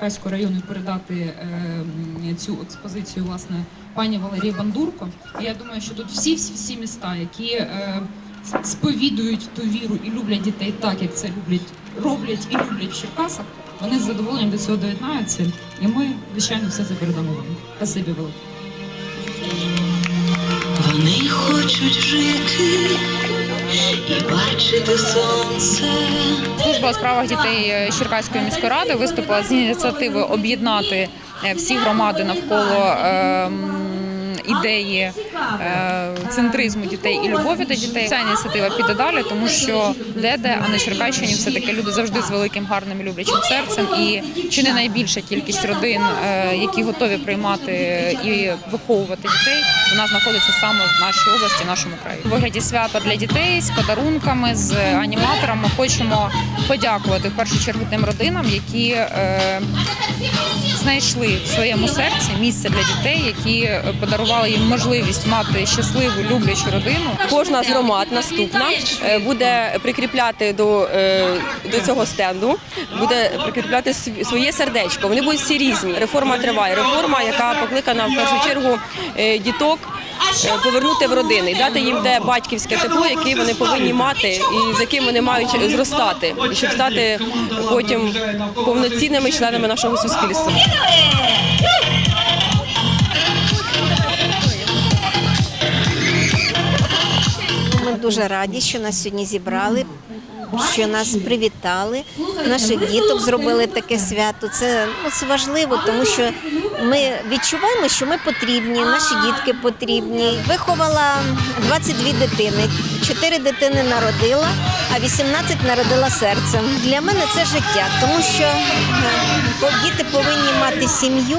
Черкаського району передати е, цю експозицію власне пані Валерії Бандурко. І я думаю, що тут всі всі, всі міста, які е, сповідують ту віру і люблять дітей так, як це люблять, роблять і люблять в Черкасах, вони з задоволенням до цього доєднаються. І ми, звичайно, все це передамо вам. Спасибі велике. Вони хочуть жити бачити сонце. Служба у справах дітей е, Черкаської міської ради виступила з ініціативою об'єднати е, всі громади навколо ідеї е, центризму дітей і любові до дітей. Ця ініціатива піде далі, тому що де-де, а на Черкащині все таки люди завжди з великим гарним і люблячим серцем. І чи не найбільша кількість родин, е, які готові приймати і виховувати дітей, вона знаходиться саме в нашій області, в нашому краї. У вигляді свята для дітей з подарунками, з аніматорами хочемо подякувати в першу чергу тим родинам, які е, знайшли в своєму серці місце для дітей, які е, подарували їм можливість мати щасливу, люблячу родину. Кожна з громад наступна е, буде прикріпляти до, е, до цього стенду, буде прикріпляти своє сердечко. Вони будуть всі різні. Реформа триває. Реформа, яка покликана в першу чергу діток. Е, Повернути в родини і дати їм те батьківське тепло, яке вони повинні мати, і з яким вони мають зростати, і щоб стати потім повноцінними членами нашого суспільства. Дуже раді, що нас сьогодні зібрали, що нас привітали. Наших діток зробили таке свято. Це, ну, це важливо, тому що ми відчуваємо, що ми потрібні, наші дітки потрібні. Виховала 22 дитини, 4 дитини народила, а 18 народила серцем. Для мене це життя, тому що е, діти повинні мати сім'ю.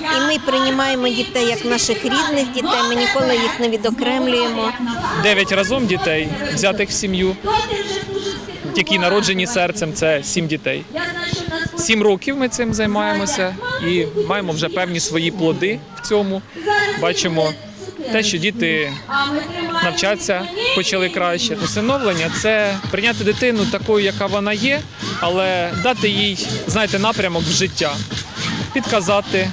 І ми приймаємо дітей як наших рідних дітей. Ми ніколи їх не відокремлюємо. Дев'ять разом дітей, взятих в сім'ю, які народжені серцем, це сім дітей. Сім років ми цим займаємося і маємо вже певні свої плоди в цьому. Бачимо те, що діти навчаться почали краще. Усиновлення це прийняти дитину такою, яка вона є, але дати їй, знаєте, напрямок в життя, підказати,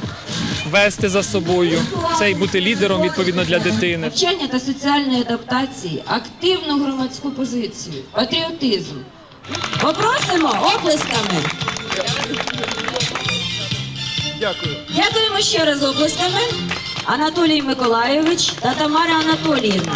вести за собою, це і бути лідером відповідно для дитини. навчання та соціальної адаптації, активну громадську позицію, патріотизм. Попросимо оплесками. Дякую. Дякуємо ще раз оплесками. Анатолій Миколайович та Тамара Анатоліївна.